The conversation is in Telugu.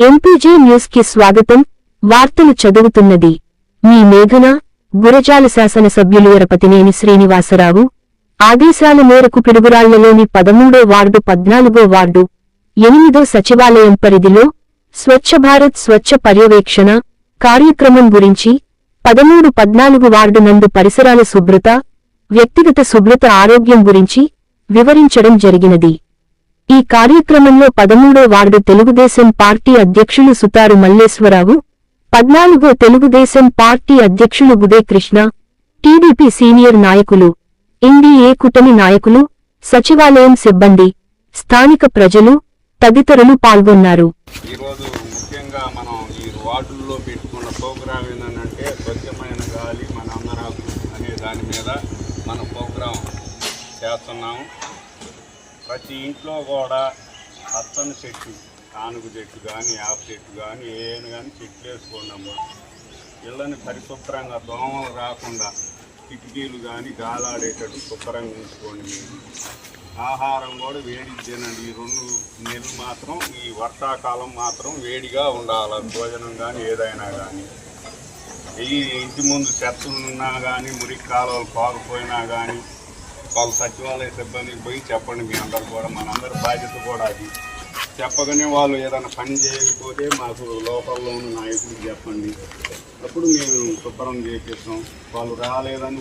ఎంపీజే న్యూస్కి స్వాగతం. వార్తలు చదువుతున్నది. మీ మేఘన గురజాల శాసనసభ్యులు ఎరపతినేని శ్రీనివాసరావు. ఆదేశాల మేరకు పిడుగురాళ్ళలోని పదమూడో వార్డు పద్నాలుగో వార్డు ఎనిమిదో సచివాలయం పరిధిలో స్వచ్ఛ భారత్ స్వచ్ఛ పర్యవేక్షణ కార్యక్రమం గురించి పదమూడు పద్నాలుగు వార్డు నందు పరిసరాల శుభ్రత వ్యక్తిగత శుభ్రత ఆరోగ్యం గురించి వివరించడం జరిగినది. ఈ కార్యక్రమంలో పదమూడో వార్డు తెలుగుదేశం పార్టీ అధ్యక్షులు సుతారు మల్లేశ్వరరావు పద్నాలుగో తెలుగుదేశం పార్టీ అధ్యక్షులు గుదే కృష్ణ టీడీపీ సీనియర్ నాయకులు ఎన్డీఏ కూటమి నాయకులు సచివాలయం సిబ్బంది స్థానిక ప్రజలు తదితరులు పాల్గొన్నారు. ఈరోజు ముఖ్యంగా మనం ఈ వార్డుల్లో పెట్టుకున్న ప్రోగ్రాం ఏంటంటే స్వచ్ఛమైన గాలి మన అందరం అనే దాని మీద మన ప్రోగ్రాం చేస్తున్నాము. ప్రతి ఇంట్లో కూడా పచ్చని చెట్టు కానుగు చెట్టు కానీ యాప చెట్టు కానీ ఏను కానీ చెట్లు వేసుకోండమ్మా ఇళ్ళని పరిశుభ్రంగా దోమలు రాకుండా కిటికీలు కానీ గాలాడేటట్టు శుభ్రంగా ఉంచుకోండి మీరు. ఆహారం కూడా వేడి తినండి. ఈ రెండు నెలలు మాత్రం ఈ వర్షాకాలం మాత్రం వేడిగా ఉండాలి. భోజనం కానీ ఏదైనా కానీ ఈ ఇంటి ముందు చెత్తలు ఉన్నా కానీ మురికి కాలువలు పాకపోయినా కానీ వాళ్ళ సచివాలయ సిబ్బందికి పోయి చెప్పండి మీ అందరు కూడా మనందరి బాధ్యత కూడా అది. చెప్పగానే వాళ్ళు ఏదైనా పని చేయకపోతే మాకు లోకల్లో ఉన్న నాయకుడికి చెప్పండి. అప్పుడు మేము శుభ్రం చేపిస్తాం. వాళ్ళు రాలేదని